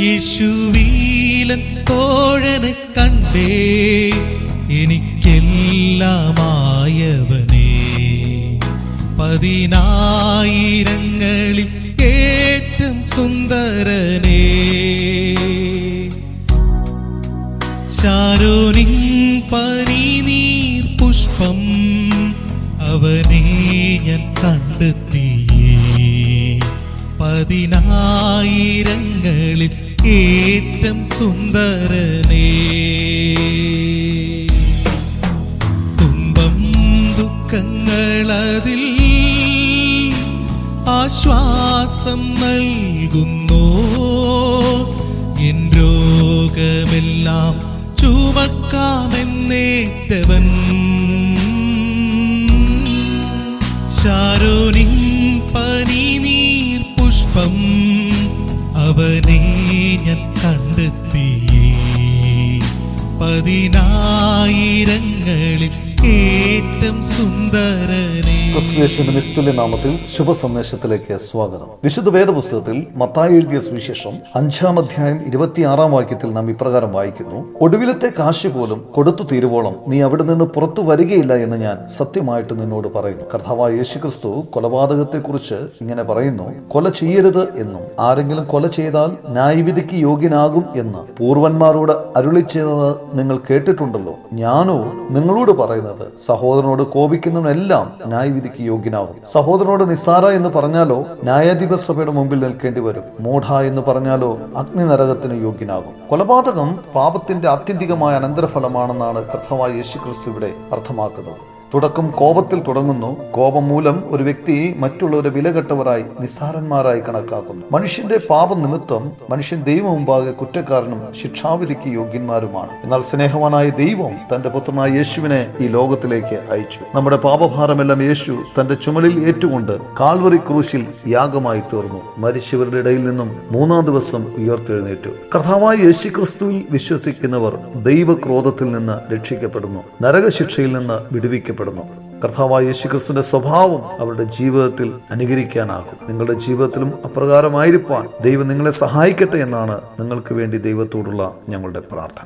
യേശുവീലൻ തോഴനെ കണ്ടേ എനിക്കെല്ലാമായവനേ. പതിനായിരങ്ങളിൽ ഏറ്റം സുന്ദരനേ. ശാരോനിൻ പനിനീർ പുഷ്പം അവനെ ഞാൻ കണ്ടെത്തിയേ പതിനായിരങ്ങളിൽ ഏറ്റം സുന്ദരനേ. തുമ്പം ദുഃഖങ്ങളതിൽ ആശ്വാസം നൽകുന്നു. എൻ രോഗമെല്ലാം ചുമക്കാമെന്നേറ്റവൻ. ശാരോനിൻ അവനെ ഞാൻ കണ്ടെത്തി. പതിനായിരങ്ങളിൽ ഏറ്റം സുന്ദരനേ ക്രിസ്തുയേശുവിന്റെ നിസ്തുല്യ നാമത്തിൽ ശുഭ സന്ദേശത്തിലേക്ക് സ്വാഗതം. വിശുദ്ധ വേദപുസ്തകത്തിൽ മത്തായി എഴുതിയ സുവിശേഷം അഞ്ചാം അധ്യായം ഇരുപത്തിയാറാം വാക്യത്തിൽ നാം ഇപ്രകാരം വായിക്കുന്നു. ഒടുവിലത്തെ കാശ് പോലും കൊടുത്തു തീരുവോളം നീ അവിടെ നിന്ന് പുറത്തു വരികയില്ല എന്ന് ഞാൻ സത്യമായിട്ട് നിന്നോട് പറയുന്നു. കർത്താവായ യേശു ക്രിസ്തു കൊലപാതകത്തെക്കുറിച്ച് ഇങ്ങനെ പറയുന്നു. കൊല ചെയ്യരുത് എന്നും ആരെങ്കിലും കൊല ചെയ്താൽ ന്യായവിധിക്ക് യോഗ്യനാകും എന്ന് പൂർവന്മാരോട് അരുളി നിങ്ങൾ കേട്ടിട്ടുണ്ടല്ലോ. ഞാനോ നിങ്ങളോട് പറയുന്നത് സഹോദരനോട് കോപിക്കുന്നവനെല്ലാം ന്യായവിധിക്ക് യോഗ്യനാകും. സഹോദരനോട് നിസാര എന്ന് പറഞ്ഞാലോ ന്യായാധിപ സഭയുടെ മുമ്പിൽ നിൽക്കേണ്ടി വരും. മൂഢ എന്ന് പറഞ്ഞാലോ അഗ്നി നരകത്തിന് യോഗ്യനാകും. കൊലപാതകം പാപത്തിന്റെ ആത്യന്തികമായ അനന്തരഫലമാണെന്നാണ് കർത്തവായ യേശുക്രിസ്തു ഇവിടെ അർത്ഥമാക്കുന്നത്. തുടക്കം കോപത്തിൽ തുടങ്ങുന്നു. കോപം മൂലം ഒരു വ്യക്തി മറ്റുള്ളവരെ വിലകെട്ടവരായി നിസ്സാരന്മാരായി കണക്കാക്കുന്നു. മനുഷ്യന്റെ പാപം നിമിത്തം മനുഷ്യൻ ദൈവം മുമ്പാകെ കുറ്റക്കാരനും ശിക്ഷാവിധിക്ക് യോഗ്യന്മാരുമാണ്. എന്നാൽ സ്നേഹവാനായ ദൈവം തന്റെ പുത്രനായ യേശുവിനെ ഈ ലോകത്തിലേക്ക് അയച്ചു. നമ്മുടെ പാപഭാരമെല്ലാം യേശു തന്റെ ചുമലിൽ ഏറ്റുകൊണ്ട് കാൽവറി ക്രൂശിൽ യാഗമായി തീർന്നു. മരിച്ചവരുടെ ഇടയിൽ നിന്നും മൂന്നാം ദിവസം ഉയർത്തെഴുന്നേറ്റു. കർത്താവായ യേശു ക്രിസ്തുവിൽ വിശ്വസിക്കുന്നവർ ദൈവക്രോധത്തിൽ നിന്ന് രക്ഷിക്കപ്പെടുന്നു. നരകശിക്ഷയിൽ നിന്ന് വിടുവിക്കപ്പെടുന്നു. കർത്താവായ യേശുക്രിസ്തുവിന്റെ സ്വഭാവം അവരുടെ ജീവിതത്തിൽ അനുകരിക്കാനാകും. നിങ്ങളുടെ ജീവിതത്തിലും അപ്രകാരമായിരിക്കാൻ ദൈവം നിങ്ങളെ സഹായിക്കട്ടെ എന്നാണ് നിങ്ങൾക്ക് വേണ്ടി ദൈവത്തോടുള്ള ഞങ്ങളുടെ പ്രാർത്ഥന.